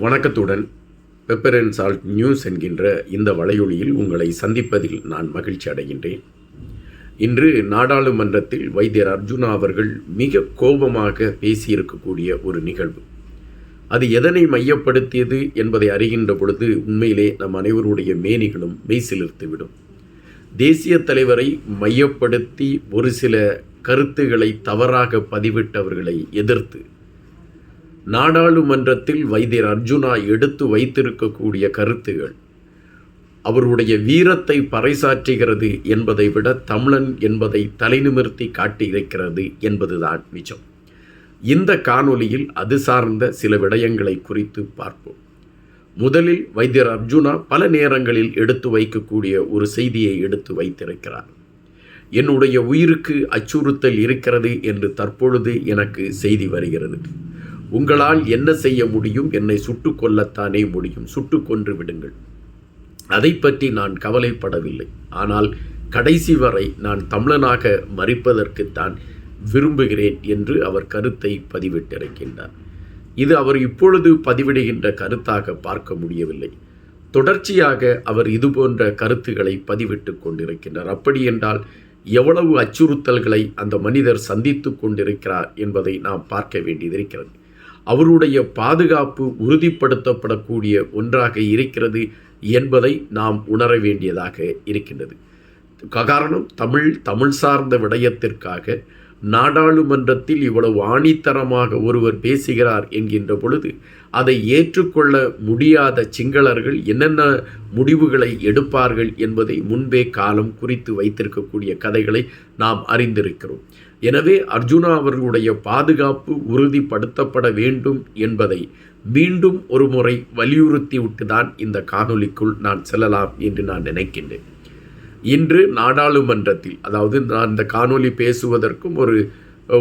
வணக்கத்துடன் pepper and salt news என்கின்ற இந்த வலையொலியில் உங்களை சந்திப்பதில் நான் மகிழ்ச்சி அடைகின்றேன். இன்று நாடாளுமன்றத்தில் வைத்தியர் அர்ஜுனா அவர்கள் மிக கோபமாக பேசியிருக்கக்கூடிய ஒரு நிகழ்வு. அது எதனை மையப்படுத்தியது என்பதை அறிகின்ற பொழுது உண்மையிலே நம் அனைவருடைய மேனிகளும் மெய்சிலிர்த்துவிடும். தேசிய தலைவரை மையப்படுத்தி ஒரு சில கருத்துக்களை தவறாக பதிவிட்டவர்களை எதிர்த்து நாடாளுமன்றத்தில் வைத்தியர் அர்ஜுனா எடுத்து வைத்திருக்கக்கூடிய கருத்துகள். அவருடைய வீரத்தை பறைசாற்றுகிறது என்பதை விட தமிழன் என்பதை தலைநிமிர்த்தி காட்டியிருக்கிறது என்பதுதான் நிஜம். இந்த காணொளியில் அது சார்ந்த சில விடயங்களை குறித்து பார்ப்போம். முதலில் வைத்தியர் அர்ஜுனா பல நேரங்களில் எடுத்து வைக்கக்கூடிய ஒரு செய்தியை எடுத்து வைத்திருக்கிறார். என்னுடைய உயிருக்கு அச்சுறுத்தல் இருக்கிறது என்று தற்பொழுது எனக்கு செய்தி வருகிறது. உங்களால் என்ன செய்ய முடியும்? என்னை சுட்டு கொல்லத்தானே முடியும். சுட்டு கொன்று விடுங்கள். அதை பற்றி நான் கவலைப்படவில்லை. ஆனால் கடைசி வரை நான் தமிழனாக மறிப்பதற்குத்தான் விரும்புகிறேன் என்று அவர் கருத்தை பதிவிட்டிருக்கின்றார். இது அவர் இப்பொழுது பதிவிடுகின்ற கருத்தாக பார்க்க முடியவில்லை. தொடர்ச்சியாக அவர் இதுபோன்ற கருத்துக்களை பதிவிட்டு கொண்டிருக்கின்றார். அப்படி என்றால் எவ்வளவு அச்சுறுத்தல்களை அந்த மனிதர் சந்தித்து கொண்டிருக்கிறார் என்பதை நாம் பார்க்க வேண்டியதிருக்கிறது அவருடைய பாதுகாப்பு உறுதிப்படுத்தப்படக்கூடிய ஒன்றாக இருக்கிறது என்பதை நாம் உணர வேண்டியதாக இருக்கின்றது. காரணம் தமிழ் தமிழ் சார்ந்த விடயத்திற்காக நாடாளுமன்றத்தில் இவ்வளவு ஆணித்தரமாக ஒருவர் பேசுகிறார் என்கின்ற பொழுது அதை ஏற்றுக்கொள்ள முடியாத சிங்களர்கள் என்னென்ன முடிவுகளை எடுப்பார்கள் என்பதை முன்பே காலம் குறித்து வைத்திருக்கக்கூடிய கதைகளை நாம் அறிந்திருக்கிறோம். எனவே அர்ஜுனா அவர்களுடைய பாதுகாப்பு உறுதிப்படுத்தப்பட வேண்டும் என்பதை மீண்டும் ஒரு முறை வலியுறுத்திவிட்டு தான் இந்த காணொலிக்குள் நான் செல்லலாம் என்று நான் நினைக்கின்றேன். இன்று நாடாளுமன்றத்தில் அதாவது நான் இந்த காணொலி பேசுவதற்கும் ஒரு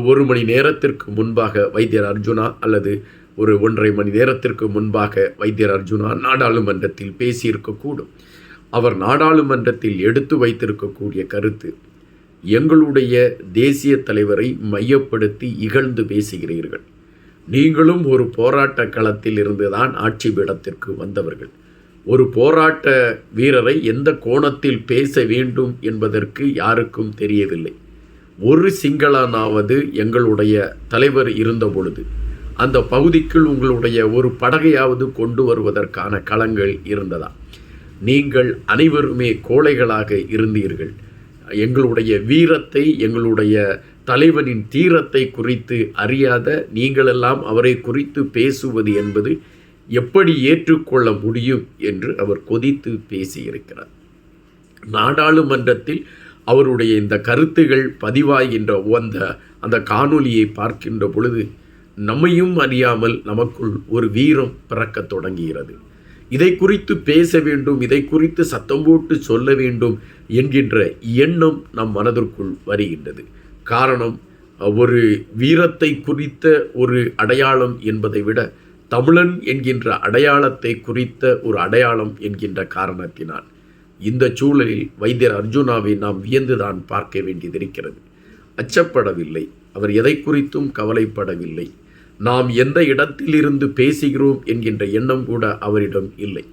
ஒரு மணி நேரத்திற்கு முன்பாக வைத்தியர் அர்ஜுனா அல்லது ஒரு ஒன்றரை மணி நேரத்திற்கு முன்பாக வைத்தியர் அர்ஜுனா நாடாளுமன்றத்தில் பேசியிருக்கக்கூடும். அவர் நாடாளுமன்றத்தில் எடுத்து வைத்திருக்கக்கூடிய கருத்து எங்களுடைய தேசிய தலைவரை மையப்படுத்தி இகழ்ந்து பேசுகிறீர்கள். நீங்களும் ஒரு போராட்ட களத்தில் இருந்துதான் ஆட்சி பீடத்திற்கு வந்தவர்கள். ஒரு போராட்ட வீரரை எந்த கோணத்தில் பேச வேண்டும் என்பதற்கு யாருக்கும் தெரியவில்லை. ஒரு சிங்களனாவது எங்களுடைய தலைவர் இருந்த பொழுது அந்த பகுதிக்குள் உங்களுடைய ஒரு படகையாவது கொண்டு வருவதற்கான களங்கள் இருந்ததா? நீங்கள் அனைவருமே கோழைகளாக இருந்தீர்கள். எங்களுடைய வீரத்தை எங்களுடைய தலைவனின் தீரத்தை குறித்து அறியாத நீங்களெல்லாம் அவரை குறித்து பேசுவது என்பது எப்படி ஏற்றுக்கொள்ள முடியும் என்று அவர் கொதித்து பேசியிருக்கிறார். நாடாளுமன்றத்தில் அவருடைய இந்த கருத்துகள் பதிவாகின்ற அந்த அந்த காணொலியை பார்க்கின்ற பொழுது நம்மையும் அறியாமல் நமக்குள் ஒரு வீரம் பிறக்கத் தொடங்குகிறது. இதை குறித்து பேச வேண்டும் இதை குறித்து சத்தம் போட்டு சொல்ல வேண்டும் என்கின்ற எண்ணம் நம் மனதிற்குள் வருகின்றது. காரணம் ஒரு வீரத்தை குறித்த ஒரு அடையாளம் என்பதை விட தமிழன் என்கின்ற அடையாளத்தை குறித்த ஒரு அடையாளம் என்கின்ற காரணத்தினால் இந்த சூழலில் வைத்தியர் அர்ஜுனாவை நாம் வியந்துதான் பார்க்க வேண்டியதிருக்கிறது அச்சப்படவில்லை. அவர் எதை குறித்தும் கவலைப்படவில்லை. நாம் எந்த இடத்திலிருந்து பேசுகிறோம் என்கின்ற எண்ணம் கூட அவரிடம் இல்லை.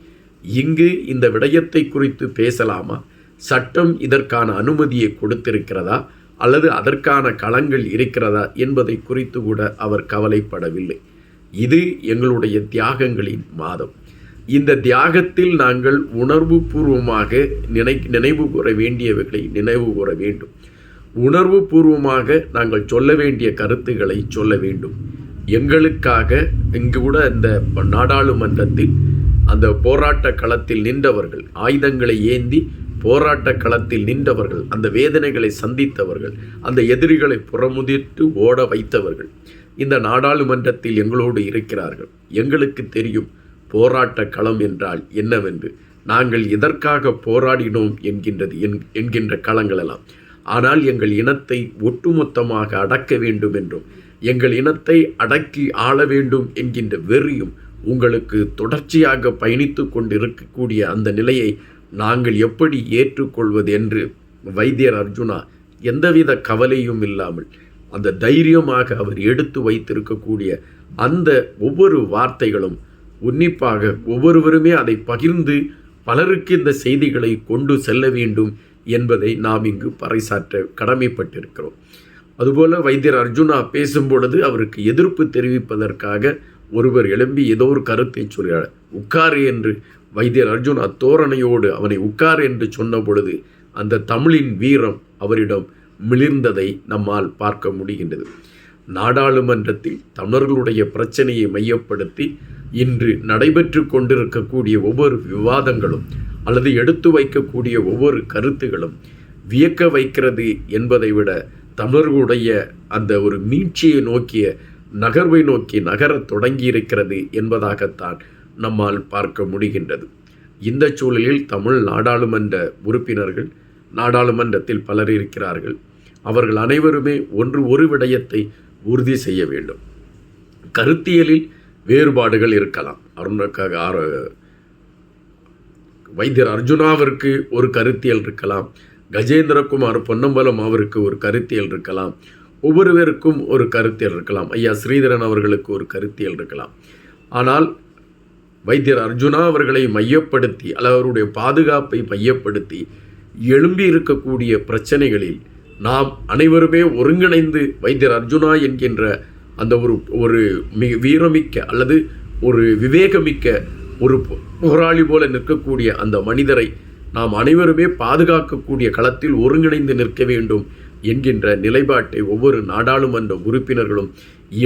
இங்கு இந்த விடயத்தை குறித்து பேசலாமா? சட்டம் இதற்கான அனுமதியை கொடுத்திருக்கிறதா? அல்லது அதற்கான களங்கள் இருக்கிறதா என்பதை குறித்து கூட அவர் கவலைப்படவில்லை. இது எங்களுடைய தியாகங்களின் மாதம் இந்த தியாகத்தில் நாங்கள் உணர்வு பூர்வமாக நினை நினைவு கூற வேண்டியவைகளை நினைவு கூற வேண்டும். உணர்வு பூர்வமாக நாங்கள் சொல்ல வேண்டிய கருத்துக்களை சொல்ல வேண்டும். எங்களுக்காக இங்கு கூட இந்த நாடாளுமன்றத்தில் அந்த போராட்ட களத்தில் நின்றவர்கள் ஆயுதங்களை ஏந்தி போராட்ட களத்தில் நின்றவர்கள் அந்த வேதனைகளை சந்தித்தவர்கள் அந்த எதிரிகளை புறமுதிட்டு ஓட வைத்தவர்கள் இந்த நாடாளுமன்றத்தில் எங்களோடு இருக்கிறார்கள். எங்களுக்கு தெரியும் போராட்ட களம் என்றால் என்னவென்று. நாங்கள் எதற்காக போராடினோம் என்கின்றது என்கின்ற களங்களெல்லாம். ஆனால் எங்கள் இனத்தை ஒட்டுமொத்தமாக அடக்க வேண்டும் என்றும் எங்கள் இனத்தை அடக்கி ஆள வேண்டும் என்கின்ற வெறியும் உங்களுக்கு தொடர்ச்சியாக பயணித்து கொண்டிருக்கக்கூடிய அந்த நிலையை நாங்கள் எப்படி ஏற்றுக்கொள்வது என்று வைத்தியர் அர்ஜுனா எந்தவித கவலையும் இல்லாமல் அந்த தைரியமாக அவர் எடுத்து வைத்திருக்கக்கூடிய அந்த ஒவ்வொரு வார்த்தைகளும் உன்னிப்பாக ஒவ்வொருவருமே அதை பகிர்ந்து பலருக்கு இந்த செய்திகளை கொண்டு செல்ல வேண்டும் என்பதை நாம் இங்கு பறைசாற்ற கடமைப்பட்டிருக்கிறோம். அதுபோல் வைத்தியர் அர்ஜுனா பேசும்பொழுது அவருக்கு எதிர்ப்பு தெரிவிப்பதற்காக ஒருவர் எழும்பி ஏதோ ஒரு கருத்தை சொல்கிறார். உட்கார் என்று வைத்தியர் அர்ஜுனா தோரணையோடு அவனை உட்கார் என்று சொன்ன பொழுது அந்த தமிழின் வீரம் அவரிடம் மிளிர்ந்ததை நம்மால் பார்க்க முடிகின்றது. நாடாளுமன்றத்தில் தமிழர்களுடைய பிரச்சனையை மையப்படுத்தி இன்று நடைபெற்று கொண்டிருக்கக்கூடிய ஒவ்வொரு விவாதங்களும் அல்லது எடுத்து வைக்கக்கூடிய ஒவ்வொரு கருத்துகளும் வியக்க வைக்கிறது என்பதை விட தமிழர்களுடைய அந்த ஒரு மீட்சியை நோக்கிய நகர்வை நோக்கி நகரத் தொடங்கியிருக்கிறது என்பதாகத்தான் நம்மால் பார்க்க முடிகின்றது. இந்த சூழலில் தமிழ் நாடாளுமன்ற உறுப்பினர்கள் நாடாளுமன்றத்தில் பலர் இருக்கிறார்கள். அவர்கள் அனைவருமே ஒன்று ஒரு விடயத்தை உறுதி செய்ய வேண்டும். கருத்தியலில் வேறுபாடுகள் இருக்கலாம். அருணக்காக வைத்தியர் அர்ஜுனாவிற்கு ஒரு கருத்தியல் இருக்கலாம். கஜேந்திரகுமார் பொன்னம்பலம் அவருக்கு ஒரு கருத்தியல் இருக்கலாம். ஒவ்வொருவருக்கும் ஒரு கருத்தியல் இருக்கலாம். ஐயா ஸ்ரீதரன் அவர்களுக்கு ஒரு கருத்தியல் இருக்கலாம். ஆனால் வைத்தியர் அர்ஜுனா அவர்களை மையப்படுத்தி அல்லது அவருடைய பாதுகாப்பை மையப்படுத்தி எழும்பி இருக்கக்கூடிய பிரச்சனைகளில் நாம் அனைவருமே ஒருங்கிணைந்து வைத்தியர் அர்ஜுனா என்கின்ற அந்த ஒரு ஒரு மிக வீரமிக்க அல்லது ஒரு விவேகமிக்க ஒரு போராளி போல நிற்கக்கூடிய அந்த மனிதரை நாம் அனைவருமே பாதுகாக்கக்கூடிய களத்தில் ஒருங்கிணைந்து நிற்க வேண்டும் என்கின்ற நிலைப்பாட்டை ஒவ்வொரு நாடாளுமன்ற உறுப்பினர்களும்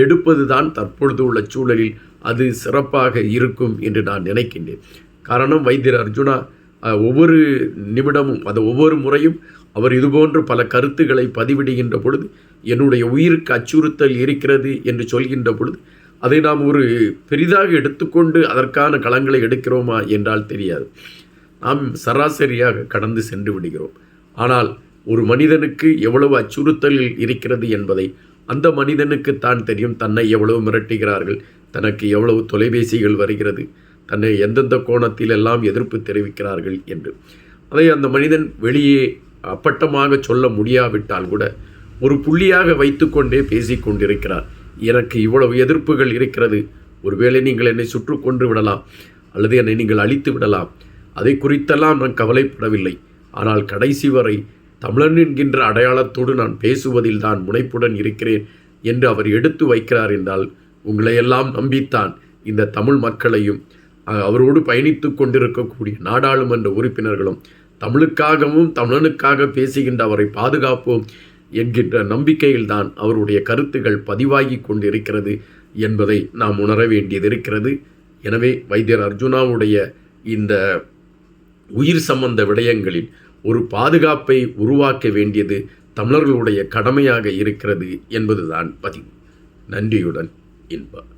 எடுப்பதுதான் தற்பொழுது உள்ள சூழலில் அது சிறப்பாக இருக்கும் என்று நான் நினைக்கின்றேன். காரணம் வைத்தியர் அர்ஜுனா ஒவ்வொரு நிமிடமும் அது ஒவ்வொரு முறையும் அவர் இதுபோன்று பல கருத்துக்களை பதிவிடுகின்ற பொழுது என்னுடைய உயிருக்கு அச்சுறுத்தல் இருக்கிறது என்று சொல்கின்ற பொழுது அதை நாம் ஒரு பெரிதாக எடுத்துக்கொண்டு அதற்கான களங்களை எடுக்கிறோமா என்றால் தெரியாது. நாம் சராசரியாக கடந்து சென்று விடுகிறோம். ஆனால் ஒரு மனிதனுக்கு எவ்வளவு அச்சுறுத்தலில் இருக்கிறது என்பதை அந்த மனிதனுக்கு தான் தெரியும். தன்னை எவ்வளவு மிரட்டுகிறார்கள் தனக்கு எவ்வளவு தொலைபேசிகள் வருகிறது தன்னை எந்தெந்த கோணத்தில் எல்லாம் எதிர்ப்பு தெரிவிக்கிறார்கள் என்று. அதை அந்த மனிதன் வெளியே அப்பட்டமாக சொல்ல முடியாவிட்டால் கூட ஒரு புள்ளியாக வைத்துக்கொண்டே பேசிக் கொண்டிருக்கிறார். எனக்கு இவ்வளவு எதிர்ப்புகள் இருக்கிறது. ஒருவேளை நீங்கள் என்னை சுற்று கொன்று விடலாம் அல்லது என்னை நீங்கள் அழித்து விடலாம். அதை குறித்தெல்லாம் நான் கவலைப்படவில்லை. ஆனால் கடைசி வரை தமிழன் என்கின்ற அடையாளத்தோடு நான் பேசுவதில் தான் முனைப்புடன் இருக்கிறேன் என்று அவர் எடுத்து வைக்கிறார் என்றால் உங்களையெல்லாம் நம்பித்தான் இந்த தமிழ் மக்களையும் அவரோடு பயணித்து கொண்டிருக்கக்கூடிய நாடாளுமன்ற உறுப்பினர்களும் தமிழுக்காகவும் தமிழனுக்காக பேசுகின்ற அவரை பாதுகாப்போம் என்கின்ற நம்பிக்கையில்தான் அவருடைய கருத்துகள் பதிவாகி கொண்டிருக்கிறது என்பதை நாம் உணர வேண்டியது இருக்கிறது. எனவே வைத்தியர் அர்ஜுனாவுடைய இந்த உயிர் சம்பந்த விடயங்களில் ஒரு பாதுகாப்பை உருவாக்க வேண்டியது தமிழர்களுடைய கடமையாக இருக்கிறது என்பதுதான் பதிவு. நன்றியுடன் இன்பம்.